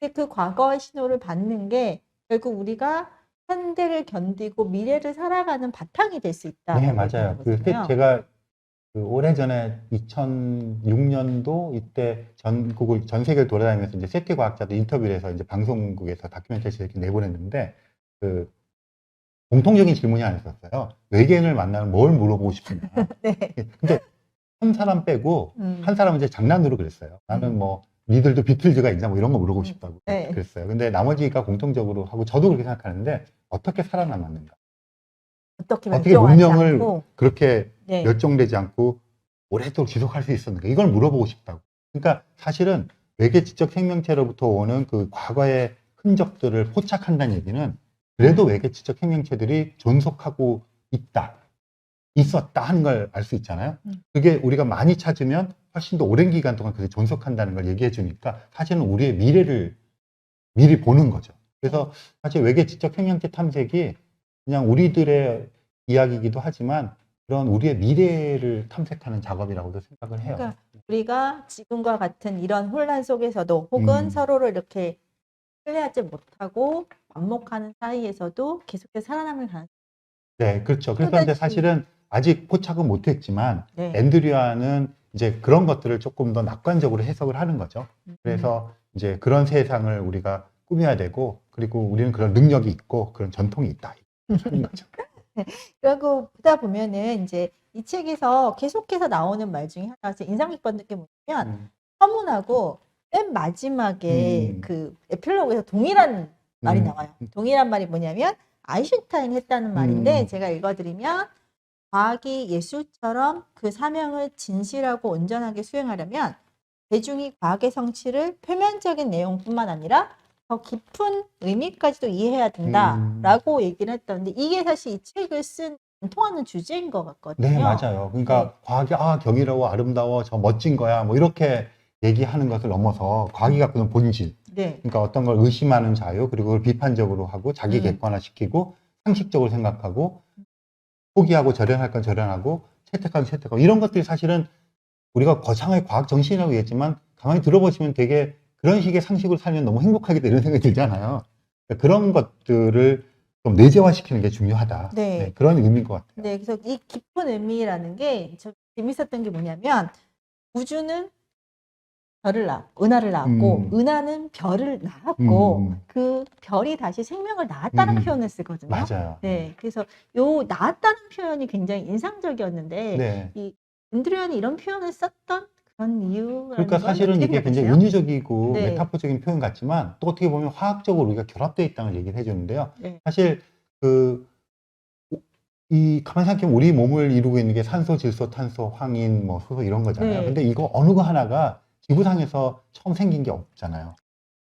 근데 그 과거의 신호를 받는 게 결국 우리가 현대를 견디고 미래를 살아가는 바탕이 될 수 있다. 네, 맞아요. 그 세- 제가 그 오래전에 2006년도 이때 전국을 전 세계를 돌아다니면서 이제 세계 과학자들 인터뷰를 해서 이제 방송국에서 다큐멘터리 이렇게 내보냈는데 그 공통적인 질문이 하나 있었어요. 외계인을 만나면 뭘 물어보고 싶냐. 네. 근데 한 사람 빼고 음. 한 사람은 이제 장난으로 그랬어요. 나는 음. 뭐 니들도 비틀즈가 있냐 뭐 이런 거 물어보고 싶다고 네. 그랬어요. 근데 나머지가 공통적으로 하고 저도 그렇게 생각하는데 어떻게 살아남았는가? 어떻게 어떻게 문명을 않고 그렇게 네. 멸종되지 않고 오랫도록 지속할 수 있었는가? 이걸 물어보고 싶다고. 그러니까 사실은 외계 지적 생명체로부터 오는 그 과거의 흔적들을 포착한다는 얘기는 그래도 외계 지적 생명체들이 존속하고 있다, 있었다 하는 걸 알 수 있잖아요. 음. 그게 우리가 많이 찾으면 훨씬 더 오랜 기간 동안 그게 존속한다는 걸 얘기해 주니까 사실은 우리의 미래를 미리 보는 거죠. 그래서 사실 외계 지적 생명체 탐색이 그냥 우리들의 이야기이기도 하지만 그런 우리의 미래를 탐색하는 작업이라고도 생각을 해요. 그러니까 우리가 지금과 같은 이런 혼란 속에서도 혹은 음. 서로를 이렇게 신뢰하지 못하고 반목하는 사이에서도 계속해서 살아남을 가능성이 네, 그렇죠. 그래서 사실은 아직 포착은 못했지만 네. 앤드류아는 이제 그런 것들을 조금 더 낙관적으로 해석을 하는 거죠. 음. 그래서 이제 그런 세상을 우리가 꾸며야 되고 그리고 우리는 그런 능력이 있고 그런 전통이 있다. 하는 거죠. 그리고 보다 보면은 이제 이 책에서 계속해서 나오는 말 중에 하나가 제 인상 깊었던 게 뭐냐면 음. 서문하고 맨 마지막에 음. 그 에필로그에서 동일한 말이 음. 나와요. 동일한 말이 뭐냐면 아인슈타인이 했다는 말인데 음. 제가 읽어드리면 과학이 예술처럼 그 사명을 진실하고 온전하게 수행하려면 대중이 과학의 성취를 표면적인 내용뿐만 아니라 더 깊은 의미까지도 이해해야 음. 된다라고 얘기를 했던데 이게 사실 이 책을 쓴 통하는 주제인 것 같거든요. 네, 맞아요. 그러니까 네. 과학이 아 경이로워, 아름다워, 저 멋진 거야, 뭐 이렇게 얘기하는 것을 넘어서 과학이 갖고 있는 본질, 네. 그러니까 어떤 걸 의심하는 자유, 그리고 그걸 비판적으로 하고 자기 음. 객관화시키고 상식적으로 생각하고 포기하고 절연할 건 절연하고 채택하건 채택하고 이런 것들이 사실은 우리가 거창하게 과학 정신이라고 얘기했지만 가만히 들어보시면 되게 그런 식의 상식으로 살면 너무 행복하겠다 이런 생각이 들잖아요. 그러니까 그런 것들을 좀 내재화시키는 게 중요하다. 네. 그런 의미인 것 같아요. 네, 그래서 이 깊은 의미라는 게저 재밌었던 게 뭐냐면 우주는 별을 낳았고 은하를 낳았고 음. 은하는 별을 낳았고 음. 그 별이 다시 생명을 낳았다는 음. 표현을 쓰거든요. 맞아요. 네, 그래서 요 낳았다는 표현이 굉장히 인상적이었는데 네. 인드리안이 이런 표현을 썼던 그런 이유라는 그러니까 건 사실은 이게 굉장히? 은유적이고 네. 메타포적인 표현 같지만 또 어떻게 보면 화학적으로 우리가 결합되어 있다는 얘기를 해주는데요. 네. 사실 그 이 가만 생각해보면 우리 몸을 이루고 있는 게 산소, 질소, 탄소, 황인, 뭐 수소 이런 거잖아요. 네. 근데 이거 어느 거 하나가 지구상에서 처음 생긴 게 없잖아요.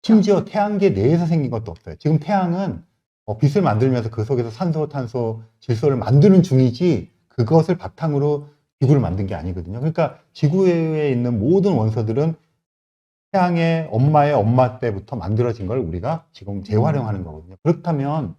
심지어 태양계 내에서 생긴 것도 없어요. 지금 태양은 어, 빛을 만들면서 그 속에서 산소, 탄소, 질소를 만드는 중이지 그것을 바탕으로 지구를 만든 게 아니거든요. 그러니까 지구에 있는 모든 원소들은 태양의 엄마의 엄마 때부터 만들어진 걸 우리가 지금 재활용하는 거거든요. 그렇다면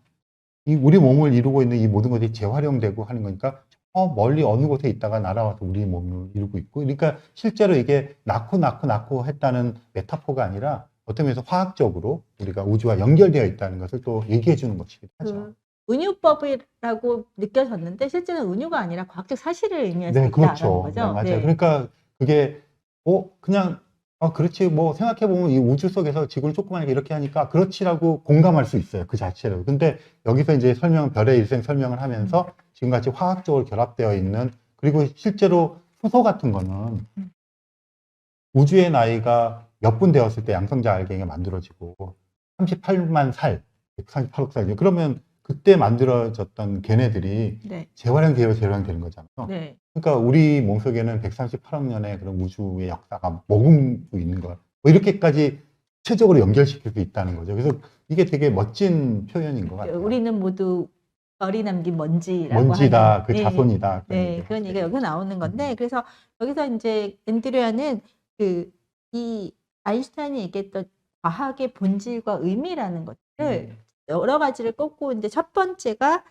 이 우리 몸을 이루고 있는 이 모든 것이 재활용되고 하는 거니까 어 멀리 어느 곳에 있다가 날아와서 우리 몸을 이루고 있고 그러니까 실제로 이게 낳고 낳고 낳고 했다는 메타포가 아니라 어떤 면에서 화학적으로 우리가 우주와 연결되어 있다는 것을 또 얘기해 주는 것이기도 하죠. 그 은유법이라고 느껴졌는데 실제는 은유가 아니라 과학적 사실을 의미할 수 네, 그렇죠. 거죠. 네, 맞아요. 네. 그러니까 그게 어 그냥 아 그렇지 뭐 생각해 보면 이 우주 속에서 지구를 조그마하게 이렇게 하니까 그렇지라고 공감할 수 있어요 그 자체로. 근데 여기서 이제 설명 별의 일생 설명을 하면서 지금같이 화학적으로 결합되어 있는 그리고 실제로 수소 같은 거는 음. 우주의 나이가 몇 분 되었을 때 양성자 알갱이가 만들어지고 38만 살, 138억 살 그러면 그때 만들어졌던 걔네들이 네. 재활용되어 재활용되는 거잖아요. 네. 그러니까 우리 몸속에는 138억 년의 그런 우주의 역사가 머금고 있는 거. 뭐 이렇게까지 최적으로 연결시킬 수 있다는 거죠. 그래서 이게 되게 멋진 표현인 것 같아요. 우리는 모두 별이 남긴 먼지라고 먼지다, 하는 그 네, 자손이다. 그런 네, 그런 얘기가 여기 나오는 건데 음. 그래서 여기서 이제 앤드류아는 그 이 아인슈타인이 얘기했던 과학의 본질과 의미라는 것들을 음. 여러 가지를 꼽고 이제 첫 번째가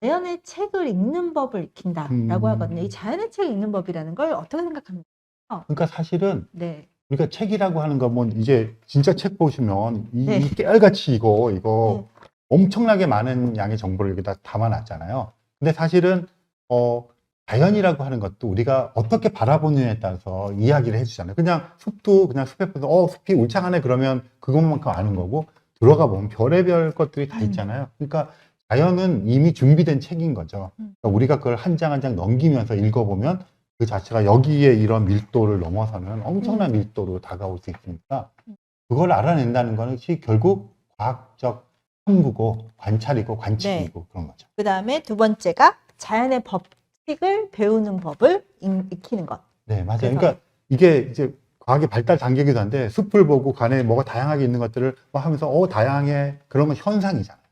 자연의 책을 읽는 법을 익힌다라고 음. 하거든요. 이 자연의 책을 읽는 법이라는 걸 어떻게 생각합니까? 그러니까 사실은 네, 그러니까 책이라고 하는 거뭐 이제 진짜 책 보시면 이, 네. 이 깨알같이 이거 이거 네. 엄청나게 많은 양의 정보를 여기다 담아놨잖아요. 근데 사실은 어 자연이라고 하는 것도 우리가 어떻게 바라보느냐에 따라서 이야기를 해주잖아요. 그냥 숲도 그냥 숲에 보서 어 숲이 울창하네 그러면 그것만큼 아는 거고 들어가 보면 별의별 것들이 다 음. 있잖아요. 그러니까 자연은 이미 준비된 책인 거죠. 음. 그러니까 우리가 그걸 한 장 한 장 넘기면서 읽어보면 그 자체가 여기에 이런 밀도를 넘어서는 엄청난 밀도로 다가올 수 있으니까 음. 그걸 알아낸다는 거는 시- 결국 과학적 탐구고 관찰이고 관측이고 그런 거죠. 그 다음에 두 번째가 자연의 법칙을 배우는 법을 익- 익히는 것. 네, 맞아요. 그래서- 그러니까 이게 이제 과학의 발달 단계이기도 한데 숲을 보고 간에 뭐가 다양하게 있는 것들을 막 하면서 어 다양해 그런 건 현상이잖아요.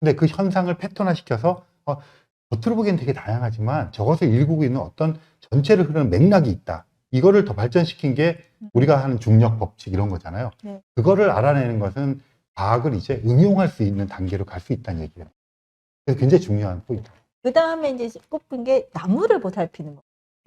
근데 그 현상을 패턴화 시켜서 어, 겉으로 보기엔 되게 다양하지만 저것을 일구고 있는 어떤 전체를 흐르는 맥락이 있다. 이거를 더 발전시킨 게 우리가 하는 중력 법칙 이런 거잖아요. 네. 그거를 알아내는 것은 과학을 이제 응용할 수 있는 단계로 갈 수 있다는 얘기예요. 그래서 굉장히 중요한 포인트. 그 다음에 이제 꼽은 게 나무를 보살피는 거.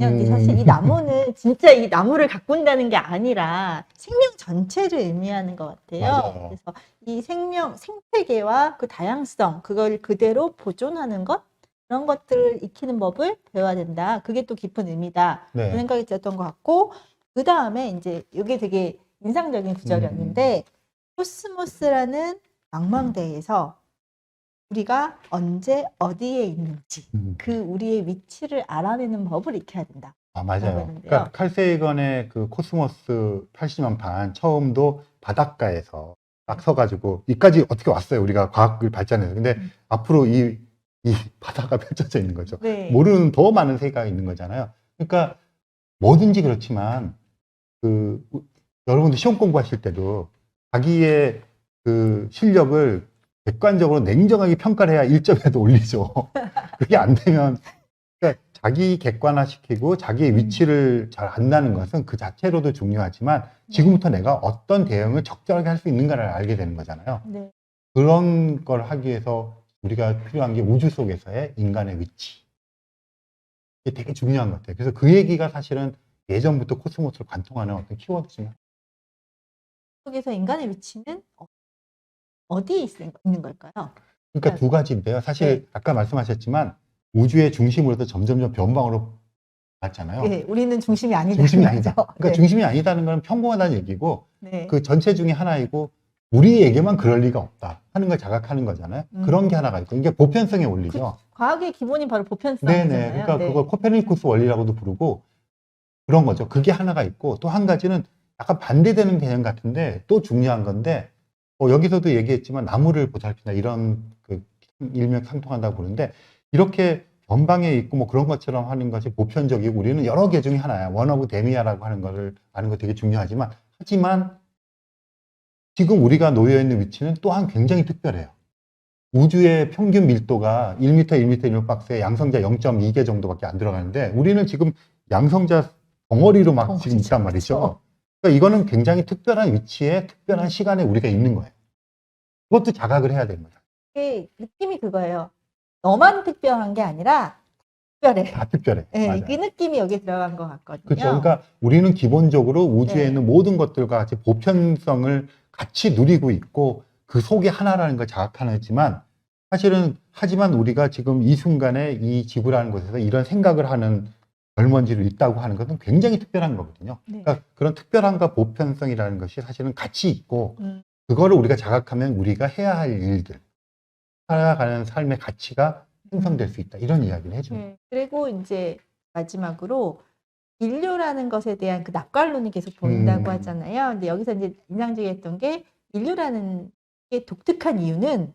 음. 사실 이 나무는 진짜 이 나무를 가꾼다는 게 아니라 생명 전체를 의미하는 것 같아요. 맞아요. 그래서 이 생명 생태계와 그 다양성 그걸 그대로 보존하는 것 그런 것들을 익히는 법을 배워야 된다. 그게 또 깊은 의미다. 네. 그런 생각이 들었던 것 같고 그 다음에 이제 이게 되게 인상적인 구절이었는데 코스모스라는 망망대에서 우리가 언제 어디에 있는지 음. 그 우리의 위치를 알아내는 법을 익혀야 된다. 아, 맞아요. 그러니까 칼 세이건의 그 코스모스 80만 판 처음도 바닷가에서 딱 서가지고 이까지 어떻게 왔어요. 우리가 과학을 발전해서. 근데 음. 앞으로 이, 이 바다가 펼쳐져 있는 거죠. 네. 모르는 더 많은 세계가 있는 거잖아요. 그러니까 뭐든지 그렇지만 그 우- 여러분들 시험 공부하실 때도 자기의 그 실력을 객관적으로 냉정하게 평가를 해야 1점에도 올리죠. 그게 안 되면 그러니까 자기 객관화시키고 자기의 위치를 잘 안다는 것은 그 자체로도 중요하지만 지금부터 내가 어떤 대응을 적절하게 할 수 있는가를 알게 되는 거잖아요. 네. 그런 걸 하기 위해서 우리가 필요한 게 우주 속에서의 인간의 위치. 이게 되게 중요한 것 같아요. 그래서 그 얘기가 사실은 예전부터 코스모스를 관통하는 어떤 키워드 중에 하나. 속에서 인간의 위치는 어- 어디에 있- 있는 걸까요? 그러니까 네. 두 가지인데요. 사실 네. 아까 말씀하셨지만 우주의 중심으로서 점점점 변방으로 갔잖아요. 네, 우리는 중심이 아니다. 중심이 아니다. 그러니까 네. 중심이 아니다는 건 평범하다는 얘기고 네. 그 전체 중에 하나이고 우리에게만 그럴 리가 없다 하는 걸 자각하는 거잖아요. 음. 그런 게 하나가 있고 이게 보편성의 원리죠. 과학의 기본이 바로 보편성이잖아요. 네네. 그러니까 네. 그걸 코페르니쿠스 원리라고도 부르고 그런 거죠. 그게 하나가 있고 또 한 가지는 약간 반대되는 개념 같은데 또 중요한 건데 어, 여기서도 얘기했지만 나무를 보살핀다 이런 그 일명 상통한다고 부르는데 이렇게 변방에 있고 뭐 그런 것처럼 하는 것이 보편적이고 우리는 여러 개 중에 하나야. 원 오브 데미아라고 하는 거를 아는 거 되게 중요하지만 하지만 지금 우리가 놓여 있는 위치는 또한 굉장히 특별해요. 우주의 평균 밀도가 1m, 1m 1박스에 양성자 0.2개 정도밖에 안 들어가는데 우리는 지금 양성자 덩어리로 막 지금 덩어리죠. 있단 말이죠. 그러니까 이거는 굉장히 특별한 위치에 특별한 시간에 우리가 있는 거예요. 그것도 자각을 해야 되는 거죠. 이게 느낌이 그거예요. 너만 특별한 게 아니라 특별해. 다 특별해. 네, 맞아요. 그 느낌이 여기 들어간 것 같거든요. 그렇죠. 그러니까 우리는 기본적으로 우주에 네. 있는 모든 것들과 같이 보편성을 같이 누리고 있고 그 속에 하나라는 걸 자각하지만 사실은 하지만 우리가 지금 이 순간에 이 지구라는 곳에서 이런 생각을 하는 젊은지를 있다고 하는 것은 굉장히 특별한 거거든요. 네. 그러니까 그런 특별함과 보편성이라는 것이 사실은 같이 있고 음. 그거를 우리가 자각하면 우리가 해야 할 일들, 살아가는 삶의 가치가 생성될 수 있다. 이런 이야기를 거예요. 네. 그리고 이제 마지막으로 인류라는 것에 대한 그 납관론이 계속 보인다고 음. 하잖아요. 근데 여기서 이제 인상적이었던 게 인류라는 게 독특한 이유는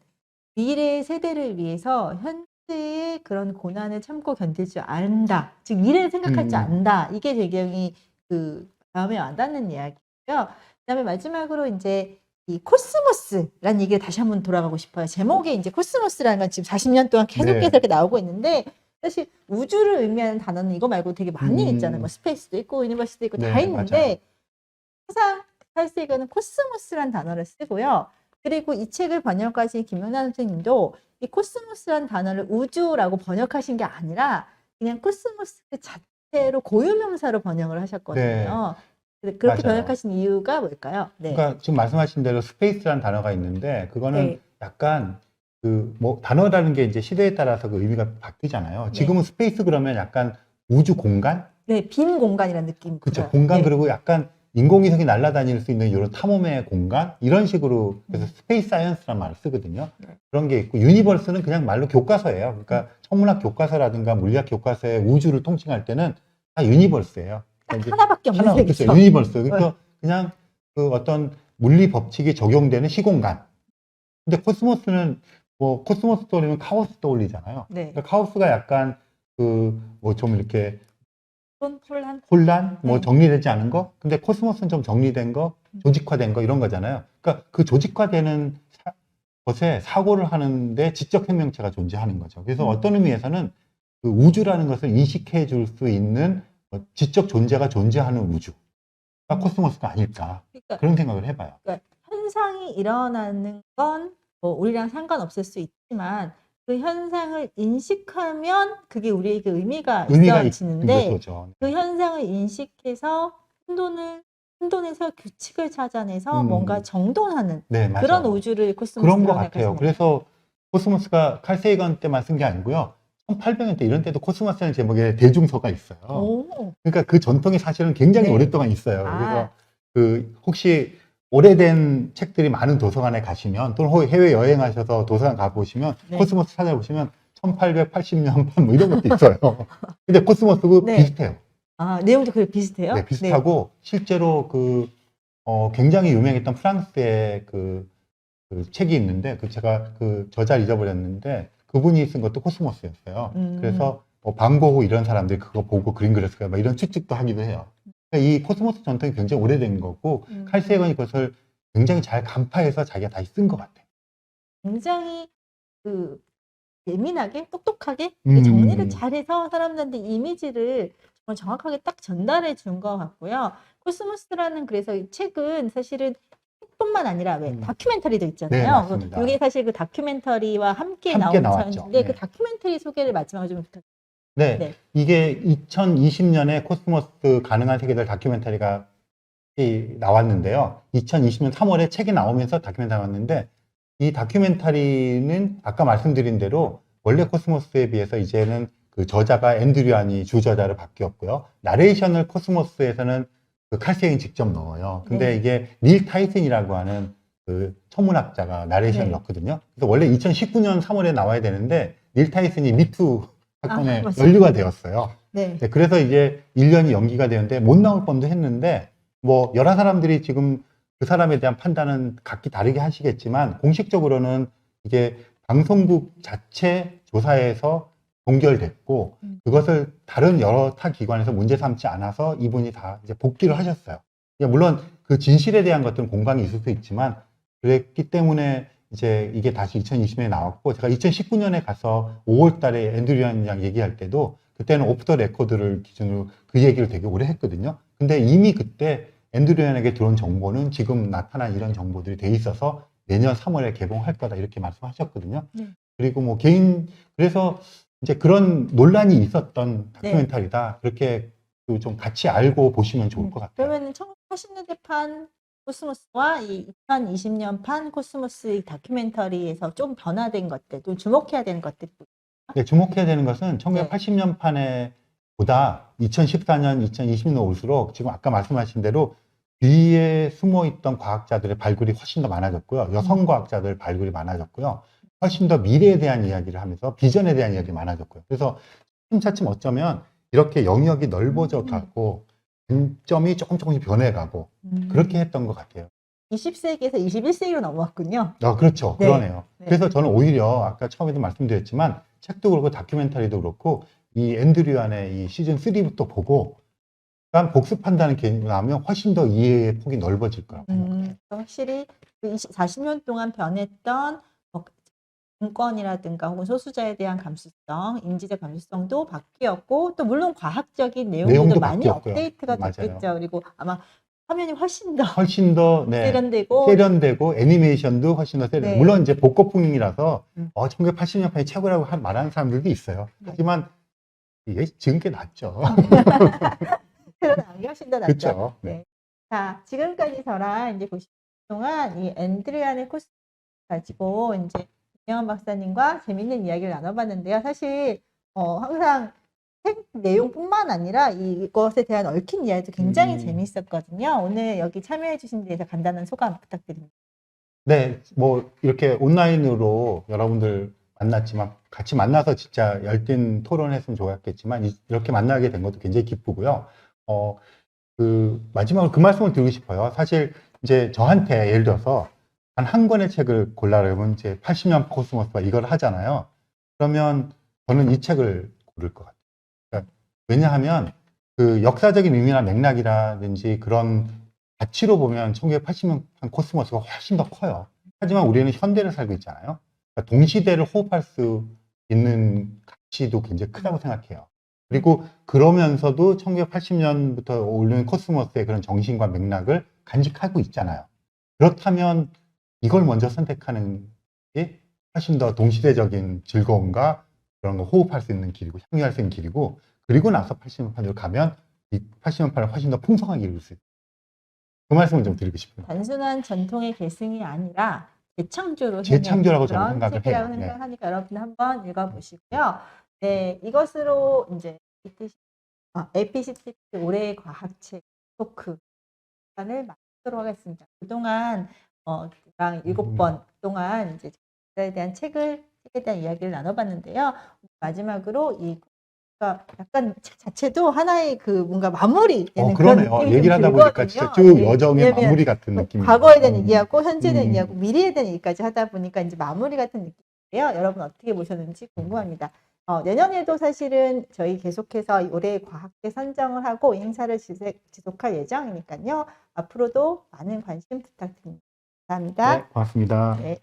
미래 세대를 위해서 현 재의 그런 고난을 참고 견딜 줄 안다. 즉 미래를 생각할 줄 음. 안다. 이게 배경이 그 다음에 와닿는 이야기고요. 그다음에 마지막으로 이제 이 코스모스라는 얘기를 다시 한번 돌아가고 싶어요. 제목에 이제 코스모스라는 건 지금 40년 동안 계속해서 네. 이렇게 나오고 있는데 사실 우주를 의미하는 단어는 이거 말고 되게 많이 음. 있잖아요. 뭐 스페이스도 있고 유니버시도 있고 다 네, 있는데 맞아요. 항상 탈세이거는 코스모스란 단어를 쓰고요. 그리고 이 책을 번역하신 김영란 선생님도 이 코스모스란 단어를 우주라고 번역하신 게 아니라 그냥 코스모스 그 자체로 고유명사로 번역을 하셨거든요. 그- 그렇게 맞아요. 번역하신 이유가 뭘까요? 네. 그러니까 지금 말씀하신 대로 스페이스라는 단어가 있는데 그거는 네. 약간 그 뭐 단어라는 게 이제 시대에 따라서 그 의미가 바뀌잖아요. 네. 지금은 스페이스 그러면 약간 우주 공간? 네, 빈 공간이라는 느낌. 그렇죠. 공간 네. 그리고 약간 인공위성이 날아다닐 수 있는 이런 탐험의 공간 이런 식으로 그래서 음. 스페이스 사이언스라는 말을 쓰거든요. 네. 그런 게 있고 유니버스는 그냥 말로 교과서예요. 그러니까 천문학 교과서라든가 물리학 교과서의 우주를 통칭할 때는 다 유니버스예요. 딱 그러니까 하나밖에 없는 하나. 그렇죠. 유니버스. 그러니까 그냥 그 어떤 물리 법칙이 적용되는 시공간. 근데 코스모스는 뭐 코스모스 떠올리면 카오스 떠올리잖아요. 네. 그러니까 카오스가 약간 그 뭐 좀 이렇게 혼- 혼란. 혼란, 뭐 네. 정리되지 않은 거. 근데 코스모스는 좀 정리된 거, 조직화된 거 이런 거잖아요. 그러니까 그 조직화되는 사- 것에 사고를 하는데 지적 생명체가 존재하는 거죠. 그래서 음. 어떤 의미에서는 그 우주라는 것을 인식해 줄 수 있는 뭐 지적 존재가 존재하는 우주가 음. 코스모스가 아닐까 그러니까 그런 생각을 해봐요. 현상이 일어나는 건 뭐 우리랑 상관없을 수 있지만 그 현상을 인식하면 그게 우리에게 의미가 의미가 있어지는데. 그 현상을 인식해서 혼돈을 혼돈에서 규칙을 찾아내서 음. 뭔가 정돈하는 네. 그런 우주를 코스모스라고 그런 것 같아요. 생각하시면 그래서 코스모스가 칼세이건 때만 쓴 게 아니고요. 1800년 때 이런 때도 코스모스라는 제목의 대중서가 있어요. 오, 그러니까 그 전통이 사실은 굉장히 네. 오랫동안 있어요. 아. 그래서 그 혹시 오래된 책들이 많은 도서관에 가시면 또는 혹 해외 여행하셔서 도서관 가보시면 네. 코스모스 찾아보시면 1880년 판뭐 이런 것도 있어요. 근데 코스모스도 네. 비슷해요. 아 내용도 그 비슷해요? 네, 비슷하고 실제로 그 어, 굉장히 유명했던 프랑스의 그, 그 책이 있는데 그 제가 그 저자를 잊어버렸는데 그분이 쓴 것도 코스모스였어요. 음. 그래서 뭐 방고흐 이런 사람들이 그거 보고 그림 그렸을 거야 막 이런 추측도 하기도 해요. 그러니까 이 코스모스 전통이 굉장히 오래된 거고 음. 칼세건이 그것을 굉장히 잘 간파해서 자기가 다시 쓴 것 같아요. 굉장히 그 예민하게 똑똑하게 음. 정리를 잘해서 사람들한테 이미지를 정말 정확하게 딱 전달해 준 것 같고요. 코스모스라는 그래서 이 책은 사실은 책뿐만 아니라 왜 음. 다큐멘터리도 네, 있잖아요. 맞습니다. 이게 사실 그 다큐멘터리와 함께, 함께 나온 나왔죠. 차인데 그 네. 다큐멘터리 소개를 마지막으로 좀 부탁드립니다. 네, 네. 이게 2020년에 코스모스 가능한 세계들 다큐멘터리가 이- 나왔는데요. 2020년 3월에 책이 나오면서 다큐멘터리 나왔는데 이 다큐멘터리는 아까 말씀드린 대로 원래 코스모스에 비해서 이제는 그 저자가 앤드류안이 주저자로 바뀌었고요. 나레이션을 코스모스에서는 그 칼세인 직접 넣어요. 근데 네. 이게 닐 타이슨이라고 하는 그 천문학자가 나레이션을 네. 넣거든요. 그래서 원래 2019년 3월에 나와야 되는데 닐 타이슨이 미투 사건에 아. 연루가 되었어요. 네. 네, 그래서 이제 1년이 연기가 되는데 못 나올 뻔도 했는데 뭐 여러 사람들이 지금 그 사람에 대한 판단은 각기 다르게 하시겠지만 공식적으로는 이게 방송국 자체 조사에서 동결됐고 음. 그것을 다른 여러 타 기관에서 문제 삼지 않아서 이분이 다 이제 복귀를 하셨어요. 예, 물론 그 진실에 대한 것들은 공방이 있을 수 있지만 그랬기 때문에 이제 이게 다시 2020년에 나왔고 제가 2019년에 가서 5월 달에 앤드류안 양 얘기할 때도 그때는 오프 더 레코드를 기준으로 그 얘기를 되게 오래 했거든요. 근데 이미 그때 앤드류안에게 들어온 정보는 지금 나타난 이런 정보들이 돼 있어서 내년 3월에 개봉할 거다 이렇게 말씀하셨거든요. 네. 그리고 뭐 개인 그래서 이제 그런 논란이 있었던 네. 다큐멘터리다 그렇게 그좀 같이 알고 보시면 좋을 것 같아요. 그러면 1980년대 판 코스모스와 이 2020년판 코스모스 이 다큐멘터리에서 좀 변화된 것들, 또 주목해야 되는 것들. 네, 주목해야 되는 것은 네. 1980년 판에 보다 2014년, 2020년 올수록 지금 아까 말씀하신 대로 뒤에 숨어 있던 과학자들의 발굴이 훨씬 더 많아졌고요. 여성 음. 과학자들 발굴이 많아졌고요. 훨씬 더 미래에 대한 이야기를 하면서 비전에 대한 이야기가 많아졌고요. 그래서 차츰차츰 어쩌면 이렇게 영역이 넓어져 음. 가고 관점이 조금 조금씩 변해가고 그렇게 했던 것 같아요. 20세기에서 21세기로 넘어왔군요. 아, 그렇죠. 네. 그러네요. 네. 그래서 저는 오히려 아까 처음에도 말씀드렸지만 책도 그렇고 다큐멘터리도 그렇고 이 앤드류안의 이 시즌 3부터 보고 그다음 복습한다는 개념이 나오면 훨씬 더 이해의 폭이 넓어질 거라고 생각해요. 음, 확실히 그 20, 40년 동안 변했던 뭐 인권이라든가 혹은 소수자에 대한 감수성, 인지적 감수성도 바뀌었고 또 물론 과학적인 내용들도 내용도 많이 바뀌었고요. 업데이트가 맞아요. 됐겠죠. 그리고 아마 화면이 훨씬 더 훨씬 더 네, 세련되고 세련되고 애니메이션도 훨씬 더 세련. 네. 물론 이제 복고풍이라서 음. 어, 1980년판이 최고라고 한- 말하는 사람들도 있어요. 네. 하지만 이게 지금 게 낫죠. 세련 안 하신다 낫죠. 그렇죠. 네. 자, 지금까지 저랑 이제 90분 동안 이 앤드리안의 코스 가지고 이제 이영환 박사님과 재밌는 이야기를 나눠봤는데요. 사실 어, 항상 책 내용뿐만 아니라 이것에 대한 얽힌 이야기도 굉장히 음. 재미있었거든요. 오늘 여기 참여해주신 데 대해서 간단한 소감 부탁드립니다. 네, 뭐 이렇게 온라인으로 여러분들 만났지만 같이 만나서 진짜 열띤 토론했으면 좋았겠지만 이- 이렇게 만나게 된 것도 굉장히 기쁘고요. 어, 그 마지막으로 그 말씀을 드리고 싶어요. 사실 이제 저한테 예를 들어서 단 한 권의 책을 골라려면 이제 80년 코스모스와 이걸 하잖아요. 그러면 저는 이 책을 고를 것 같아요. 그러니까 왜냐하면 그 역사적인 의미나 맥락이라든지 그런 가치로 보면 1980년 코스모스가 훨씬 더 커요. 하지만 우리는 현대를 살고 있잖아요. 그러니까 동시대를 호흡할 수 있는 가치도 굉장히 크다고 생각해요. 그리고 그러면서도 1980년부터 올린 코스모스의 그런 정신과 맥락을 간직하고 있잖아요. 그렇다면 이걸 먼저 선택하는 게 훨씬 더 동시대적인 즐거움과 그런 거 호흡할 수 있는 길이고 향유할 수 있는 길이고 그리고 나서 80년판으로 가면 이 80년판을 훨씬 더 풍성하게 읽을 수 있다. 그 말씀을 좀 드리고 싶습니다. 단순한 전통의 계승이 아니라 재창조로 재창조라고 저는 생각을 해요. 네. 생각하니까 여러분 한번 읽어보시고요. 네, 이것으로 이제 이 뜻이 아, APCT 올해의 과학책 토크 시간을 마치도록 하겠습니다. 그동안 어, 랑 일곱 음. 번 동안 이제 에 대한 책을 책에 대한 이야기를 나눠봤는데요. 마지막으로 이 그러니까 약간 책 자체도 하나의 그 뭔가 마무리되는 어, 그런. 느낌이 얘기를 좀 하다 보니까 들거든요. 진짜 쭉 네. 여정의 마무리 같은 느낌이 과거에 대한 음. 얘기하고 현재에 대한 음. 얘기하고 미래에 대한 얘기까지 하다 보니까 이제 마무리 같은 느낌인데요. 여러분 어떻게 보셨는지 궁금합니다. 어, 내년에도 사실은 저희 계속해서 올해의 과학제 선정을 하고 이 행사를 지속- 지속할 예정이니까요. 앞으로도 많은 관심 부탁드립니다. 감사합니다. 네, 고맙습니다. 네.